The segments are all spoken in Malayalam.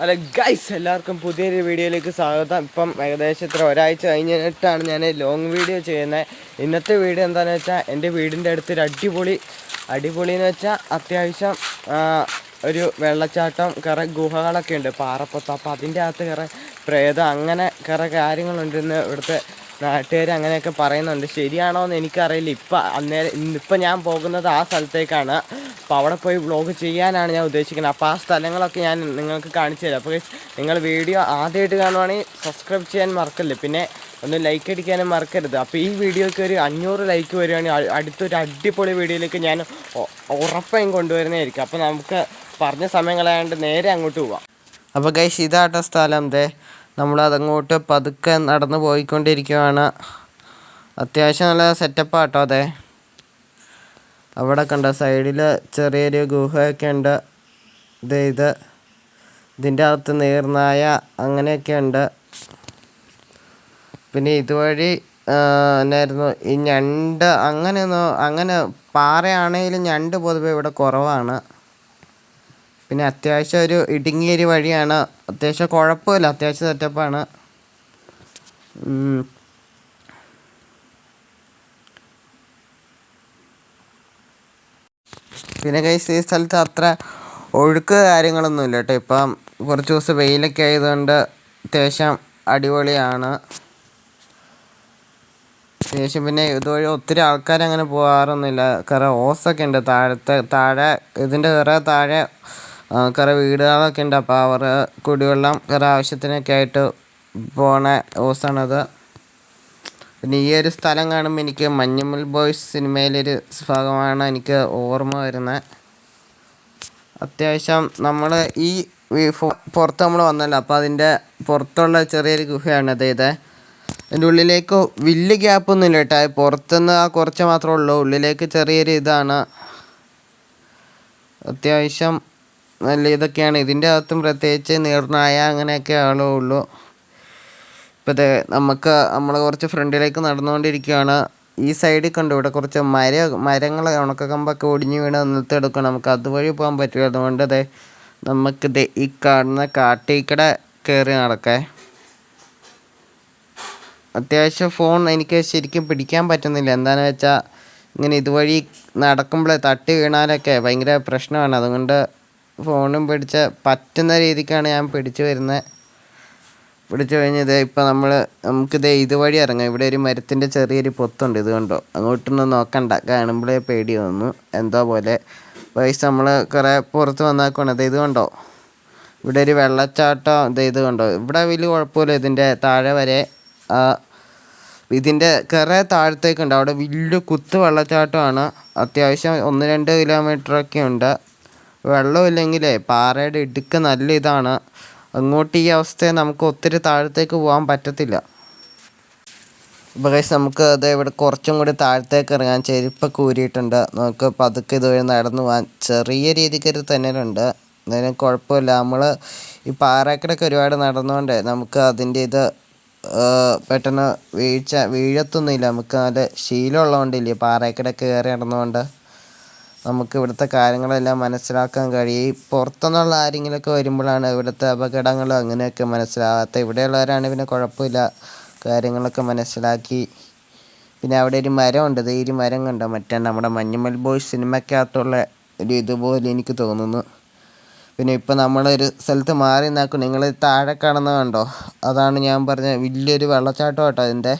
അല്ല ഗൈസ് എല്ലാവർക്കും പുതിയൊരു വീഡിയോയിലേക്ക് സ്വാഗതം. ഇപ്പം ഏകദേശം ഇത്ര ഒരാഴ്ച കഴിഞ്ഞിട്ടാണ് ഞാൻ ലോങ് വീഡിയോ ചെയ്യുന്നത്. ഇന്നത്തെ വീഡിയോ എന്താണെന്ന് വെച്ചാൽ എന്റെ വീടിന്റെ അടുത്തൊരു അടിപൊളി അടിപൊളി എന്ന് വെച്ചാൽ അത്യാവശ്യം ഒരു വെള്ളച്ചാട്ടം കുറേ ഗുഹകളൊക്കെ ഉണ്ട്. പാറപ്പുറത്ത് അപ്പോൾ അതിന്റെ അകത്ത് കുറേ പ്രേതം അങ്ങനെ കുറേ കാര്യങ്ങളുണ്ടെന്ന് ഇവിടുത്തെ നാട്ടുകാർ അങ്ങനെയൊക്കെ പറയുന്നുണ്ട്. ശരിയാണോ എന്ന് എനിക്കറിയില്ല. ഇപ്പം അന്നേരം ഇന്നിപ്പം ഞാൻ പോകുന്നത് ആ സ്ഥലത്തേക്കാണ്. അപ്പോൾ അവിടെ പോയി വ്ളോഗ് ചെയ്യാനാണ് ഞാൻ ഉദ്ദേശിക്കുന്നത്. അപ്പോൾ ആ സ്ഥലങ്ങളൊക്കെ ഞാൻ നിങ്ങൾക്ക് കാണിച്ചു തരാം. അപ്പോൾ നിങ്ങൾ വീഡിയോ ആദ്യമായിട്ട് കാണുവാണെങ്കിൽ സബ്സ്ക്രൈബ് ചെയ്യാൻ മറക്കല്ലേ? പിന്നെ ഒന്ന് ലൈക്ക് അടിക്കാനും മറക്കരുത്. അപ്പോൾ ഈ വീഡിയോയ്ക്ക് ഒരു അഞ്ഞൂറ് ലൈക്ക് വരികയാണെങ്കിൽ അടുത്തൊരു അടിപൊളി വീഡിയോയിലേക്ക് ഞാൻ ഉറപ്പായും കൊണ്ടുവരുന്നതായിരിക്കും അപ്പോൾ നമുക്ക് പറഞ്ഞ സമയം കളയാണ്ട് നേരെ അങ്ങോട്ട് പോവാം. അപ്പോൾ ഗൈസ് ഇതാട്ട സ്ഥലം. ദേ നമ്മളതങ്ങോട്ട് പതുക്കെ നടന്നു പോയിക്കൊണ്ടിരിക്കുവാണ്. അത്യാവശ്യം നല്ല സെറ്റപ്പാട്ടോ അതെ അവിടെ കണ്ട സൈഡിൽ ചെറിയൊരു ഗുഹയൊക്കെ ഉണ്ട്. ഇത് ഇത്. ഇതിന്റെ അകത്ത് നീർനായ അങ്ങനെയൊക്കെ ഉണ്ട്. പിന്നെ ഇതുവഴി എന്നായിരുന്നു ഈ ഞണ്ട് അങ്ങനെ അങ്ങനെ പാറയാണെങ്കിലും ഞണ്ട് പൊതുവെ ഇവിടെ കുറവാണ്. പിന്നെ അത്യാവശ്യം ഒരു ഇടുങ്ങിയൊരു വഴിയാണ്. അത്യാവശ്യം കുഴപ്പമില്ല അത്യാവശ്യം സെറ്റപ്പാണ് പിന്നെ കൈസ് ഈ സ്ഥലത്ത് അത്ര ഒഴുക്ക് കാര്യങ്ങളൊന്നും ഇല്ല കേട്ടോ ഇപ്പം കുറച്ച് ദിവസം വെയിലൊക്കെ ആയതുകൊണ്ട് അത്യാവശ്യം അടിപൊളിയാണ്. അത്യാവശ്യം പിന്നെ ഇതുവഴി ഒത്തിരി ആൾക്കാർ അങ്ങനെ പോകാറൊന്നുമില്ല. കുറേ ഓസൊക്കെ ഉണ്ട്. താഴത്തെ താഴെ ഇതിന്റെ കുറേ താഴെ കുറേ വീടുകളൊക്കെ ഉണ്ട്. അപ്പോൾ അവർ കുടിവെള്ളം കുറേ ആവശ്യത്തിനൊക്കെ ആയിട്ട് പോണ ഓസാണത്. പിന്നെ ഈ ഒരു സ്ഥലം കാണുമ്പോൾ എനിക്ക് മഞ്ഞുമൽ ബോയ്സ് സിനിമയിലൊരു ഭാഗമാണ് എനിക്ക് ഓർമ്മ വരുന്നത് അത്യാവശ്യം നമ്മൾ ഈ പുറത്ത് നമ്മൾ വന്നല്ലോ അപ്പോൾ അതിന്റെ പുറത്തുള്ള ചെറിയൊരു ഗുഹയാണ് അത് ഇത്. അതിന്റെ ഉള്ളിലേക്ക് വലിയ ഗ്യാപ്പൊന്നുമില്ല കേട്ടോ. പുറത്തുനിന്ന് ആ കുറച്ച് മാത്രമേ ഉള്ളൂ. ഉള്ളിലേക്ക് ചെറിയൊരു ഇതാണ്. അത്യാവശ്യം നല്ല ഇതൊക്കെയാണ്. ഇതിന്റെ അകത്തും പ്രത്യേകിച്ച് നീർനായ അങ്ങനെയൊക്കെ ആളേ ഉള്ളൂ ഇപ്പോൾ ഇത് നമുക്ക് നമ്മൾ കുറച്ച് ഫ്രണ്ടിലേക്ക് നടന്നുകൊണ്ടിരിക്കുകയാണ്. ഈ സൈഡിൽ കണ്ടു? ഇവിടെ കുറച്ച് മര മരങ്ങൾ ഉണക്കക്കമ്പൊക്കെ ഒടിഞ്ഞു വീണ് എടുക്കുക നമുക്ക് അതുവഴി പോകാൻ പറ്റില്ല. അതുകൊണ്ട് അതെ നമുക്കിത് ഈ കാണുന്ന കാട്ടേക്കട കയറി നടക്കേ. അത്യാവശ്യം ഫോൺ എനിക്ക് ശരിക്കും പിടിക്കാൻ പറ്റുന്നില്ല. എന്താണെന്ന് വെച്ചാൽ ഇങ്ങനെ ഇതുവഴി നടക്കുമ്പോഴേ തട്ടി വീണാലൊക്കെ ഭയങ്കര പ്രശ്നമാണ്. അതുകൊണ്ട് ഫോണും പിടിച്ച് പറ്റുന്ന രീതിക്കാണ് ഞാൻ പിടിച്ചു വരുന്നത് പിടിച്ചു കഴിഞ്ഞത് ഇപ്പം നമ്മൾ നമുക്കിത് ഇതുവഴി ഇറങ്ങാം. ഇവിടെ ഒരു മരത്തിന്റെ ചെറിയൊരു പൊത്തുണ്ട് ഇത് കണ്ടോ? അങ്ങോട്ടൊന്നും നോക്കണ്ട. കാണുമ്പോഴേ പേടി വന്നു എന്തോ പോലെ. വൈസ് നമ്മൾ കുറേ പുറത്ത് വന്നാക്കണം ഇത് ഇത് കണ്ടോ? ഇവിടെ ഒരു വെള്ളച്ചാട്ടം ഇത് ഇത് കണ്ടോ? ഇവിടെ വലിയ കുഴപ്പമില്ല. ഇതിന്റെ താഴെ വരെ ഇതിന്റെ കുറേ താഴത്തേക്കുണ്ട്. അവിടെ വലിയ കുത്ത് വെള്ളച്ചാട്ടമാണ്. അത്യാവശ്യം ഒന്ന് രണ്ട് കിലോമീറ്ററൊക്കെ ഉണ്ട്. വെള്ളമില്ലെങ്കിലേ പാറയുടെ ഇടുക്ക് നല്ല ഇതാണ്. അങ്ങോട്ട് ഈ അവസ്ഥയെ നമുക്ക് ഒത്തിരി താഴത്തേക്ക് പോകാൻ പറ്റത്തില്ല. അപ്പോൾ നമുക്ക് അത് ഇവിടെ കുറച്ചും കൂടി താഴത്തേക്ക് ഇറങ്ങാൻ ചെരുപ്പ് കൂരിയിട്ടുണ്ട്. നമുക്ക് പതുക്കെ ഇതുവഴി നടന്നു പോകാൻ ചെറിയ രീതിക്ക് ഒരു തന്നലുണ്ട്. എന്നാലും കുഴപ്പമില്ല. നമ്മൾ ഈ പാറക്കിടക്ക് ഒരുപാട് നടന്നുകൊണ്ട് നമുക്ക് അതിന്റെ ഇത് പെട്ടെന്ന് വീഴ്ച വീഴത്തൊന്നുമില്ല. നമുക്ക് നല്ല ശീലമുള്ളതുകൊണ്ടില്ലേ പാറക്കിടക്ക് കയറി നടന്നുകൊണ്ട് നമുക്ക് ഇവിടുത്തെ കാര്യങ്ങളെല്ലാം മനസ്സിലാക്കാൻ കഴിയും. പുറത്തുനിന്നുള്ള ആരെങ്കിലുമൊക്കെ വരുമ്പോഴാണ് ഇവിടുത്തെ അപകടങ്ങൾ അങ്ങനെയൊക്കെ മനസ്സിലാവാത്ത ഇവിടെയുള്ളവരാണ് പിന്നെ കുഴപ്പമില്ല. കാര്യങ്ങളൊക്കെ മനസ്സിലാക്കി. പിന്നെ അവിടെ ഒരു മരം ഉണ്ട് ഈ മരം കണ്ടോ? മറ്റേ നമ്മുടെ മഞ്ഞുമൽ ബോയ്സ് സിനിമയ്ക്കകത്തുള്ള ഒരു ഇതുപോലെ എനിക്ക് തോന്നുന്നു. പിന്നെ ഇപ്പം നമ്മളൊരു സ്ഥലത്ത് മാറി നിന്നാക്കും നിങ്ങൾ താഴെ കാണുന്ന കണ്ടോ? അതാണ് ഞാൻ പറഞ്ഞ വലിയൊരു വെള്ളച്ചാട്ടം കേട്ടോ അതിന്റെ.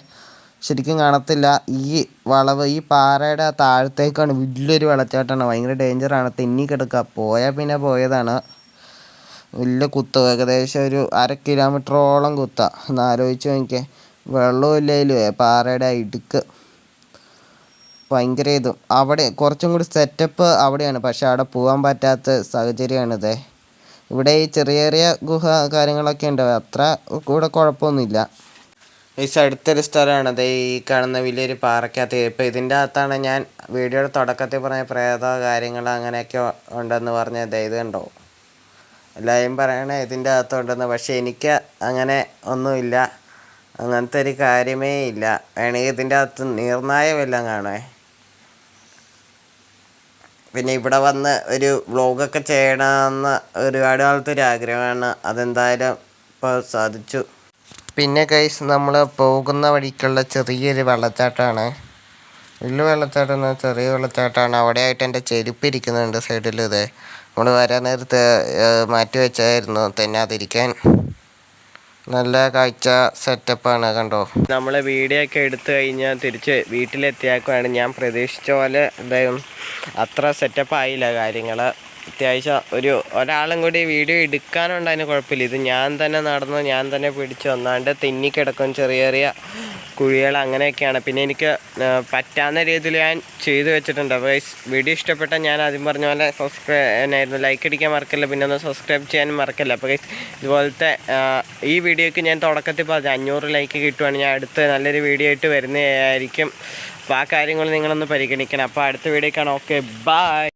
ശരിക്കും കാണത്തില്ല. ഈ വളവ് ഈ പാറയുടെ താഴത്തേക്കാണ് വലിയൊരു വെള്ളച്ചാട്ടമാണ് ഭയങ്കര ഡേഞ്ചറാണ് തെന്നി കിടക്കുക പോയാൽ പിന്നെ പോയതാണ്. വലിയ കുത്ത്. ഏകദേശം ഒരു അര കിലോമീറ്ററോളം കുത്ത. ഒന്ന് ആലോചിച്ച് നോക്കിയേ. വെള്ളമില്ലേലും പാറയുടെ ഇടുക്ക്. ഭയങ്കര ഇതും. അവിടെ കുറച്ചും കൂടി സെറ്റപ്പ് അവിടെയാണ്. പക്ഷെ അവിടെ പോകാൻ പറ്റാത്ത സാഹചര്യമാണിത്. ഇവിടെ ഈ ചെറിയ ചെറിയ ഗുഹ കാര്യങ്ങളൊക്കെ ഉണ്ട്. അത്ര കൂടെ കുഴപ്പമൊന്നുമില്ല. ഈ അടുത്തൊരു സ്ഥലമാണ്. ദേ ഈ കാണുന്ന വലിയൊരു പാറക്കകത്ത്. ഇപ്പം ഇതിന്റെ അകത്താണ് ഞാൻ വീഡിയോയുടെ തുടക്കത്തിൽ പറഞ്ഞ പ്രേത കാര്യങ്ങൾ അങ്ങനെയൊക്കെ ഉണ്ടെന്ന് പറഞ്ഞ ഇത് കണ്ടോ? എല്ലാവരും പറയണേ ഇതിന്റെ അകത്തുണ്ടെന്ന്. പക്ഷേ എനിക്ക് അങ്ങനെ ഒന്നുമില്ല. അങ്ങനത്തെ ഒരു കാര്യമേ ഇല്ല. വേണമെങ്കിൽ ഇതിന്റെ അകത്ത് നീർനായമെല്ലാം കാണേ പിന്നെ ഇവിടെ വന്ന് ഒരു വ്ളോഗൊക്കെ ചെയ്യണമെന്ന് ഒരുപാട് കാലത്തൊരു ആഗ്രഹമാണ്. അതെന്തായാലും ഇപ്പോൾ സാധിച്ചു. പിന്നെ ഗൈസ് നമ്മൾ പോകുന്ന വഴിക്കുള്ള ചെറിയൊരു വെള്ളച്ചാട്ടമാണ്. വലിയ വെള്ളച്ചാട്ടം എന്ന് ചെറിയ വെള്ളച്ചാട്ടമാണ്. അവിടെ ആയിട്ട് എന്റെ ചെരുപ്പ് ഇരിക്കുന്നുണ്ട് സൈഡിൽ ഇത്. നമ്മൾ വരാൻ നേരത്ത് മാറ്റി വെച്ചായിരുന്നു തന്നെ അതിരിക്കാൻ. നല്ല കാഴ്ച സെറ്റപ്പാണ് കണ്ടോ? നമ്മൾ വീഡിയോ ഒക്കെ എടുത്തു കഴിഞ്ഞാൽ തിരിച്ച് വീട്ടിലെത്തിയാക്കുവാണ്. ഞാൻ പ്രതീക്ഷിച്ച പോലെ എന്തായാലും അത്ര സെറ്റപ്പ് ആയില്ല കാര്യങ്ങൾ അത്യാവശ്യം ഒരു ഒരാളും കൂടി വീഡിയോ എടുക്കാനുണ്ട് അതിന് കുഴപ്പമില്ല. ഇത് ഞാൻ തന്നെ നടന്നു ഞാൻ തന്നെ പിടിച്ച്. വന്നാണ്ട് തെന്നിക്കിടക്കും ചെറിയ ചെറിയ കുഴികൾ അങ്ങനെയൊക്കെയാണ്. പിന്നെ എനിക്ക് പറ്റാവുന്ന രീതിയിൽ ഞാൻ ചെയ്തു വെച്ചിട്ടുണ്ട്. അപ്പോൾ വീഡിയോ ഇഷ്ടപ്പെട്ടാൽ ഞാൻ ആദ്യം പറഞ്ഞ പോലെ സബ്സ്ക്രൈബ് ലൈക്ക് അടിക്കാൻ മറക്കല്ല പിന്നെ ഒന്ന് സബ്സ്ക്രൈബ് ചെയ്യാൻ മറക്കല്ല. അപ്പോൾ ഇതുപോലത്തെ ഈ വീഡിയോക്ക് ഞാൻ തുടക്കത്തിൽ പറഞ്ഞു അഞ്ഞൂറ് ലൈക്ക് കിട്ടുവാണ്. ഞാൻ അടുത്ത് നല്ലൊരു വീഡിയോ ആയിട്ട് വരുന്നതായിരിക്കും. അപ്പോൾ ആ കാര്യങ്ങൾ നിങ്ങളൊന്ന് പരിഗണിക്കണം. അപ്പോൾ അടുത്ത വീഡിയോ കാണാം. Okay bye